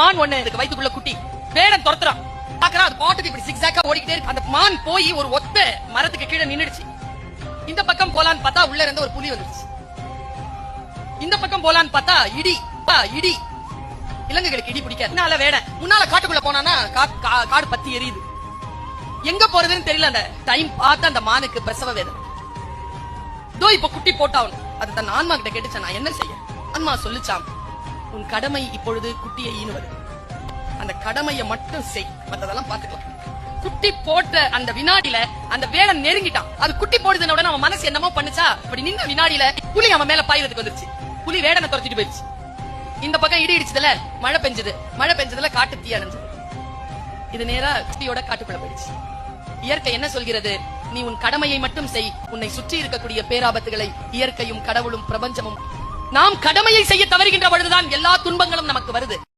மான் ஒண்ணு இருக்கு வயிற்றுக்குள்ள குட்டி. பேரன் துரத்துறான். பாக்குறான் அது பாட்டுக்கு இப்படி சிக்ஸாக்கா ஓடிக்கிட்டே இருக்கு. அந்த மான் போய் ஒரு ஒத்த மரத்துக்கு கீழே நின்னுடுச்சு. இந்த பக்கம் போலான்னு பார்த்தா உள்ள இருந்து ஒரு புலி வந்துருச்சு. இந்த பக்கம் போலான்னு பார்த்தா இடி. பா, இடி. இலங்கைகளுக்கு இடி பிடிக்காது. முன்னால வேட முன்னால காட்டுக்குள்ள போனானா கா- காடு பத்தி எரியுது. எங்க போறதுன்னு தெரியல அந்த டைம் பார்த்து அந்த மானுக்கு பிரசவ வேதம் இதோ இப்ப குட்டி போட்டாவணும் அது தன் ஆன்மா கிட்ட கேட்டுச்சா நான் என்ன செய்ய? ஆன்மா சொல்லுச்சாம். உன் கடமை இப்பொழுது குட்டியை ஈனுவது. அந்த கடமையை மட்டும் செய். மற்றதெல்லாம் பாத்துக்கலாம் குட்டி போட்ட அந்த வினாடியில அந்த வேலை நெருங்கிட்டான். அது குட்டி போடுதுன உடனே அவன் மனசு என்னமோ பண்ணுச்சா? அப்படி நின்ன வினாடியில புலி அவன் மேல பாயிறதுக்கு வந்துருச்சு. புலி வேடனை துரத்திட்டு போயிருச்சு இந்த பக்கம் இடி இடிச்சதுல மழை பெஞ்சது. மழை பெஞ்சதுல காட்டு தீ அணைஞ்சது. இது நேரா குட்டியோட காட்டுக்குள்ள போயிடுச்சு. இயற்கை என்ன சொல்கிறது? நீ உன் கடமையை மட்டும் செய். உன்னை சுற்றி இருக்கக்கூடிய பேராபத்துகளை இயற்கையும் கடவுளும் பிரபஞ்சமும் நாம் கடமையை செய்ய தவறுகின்ற பொழுதுதான் எல்லா துன்பங்களும் நமக்கு வருது.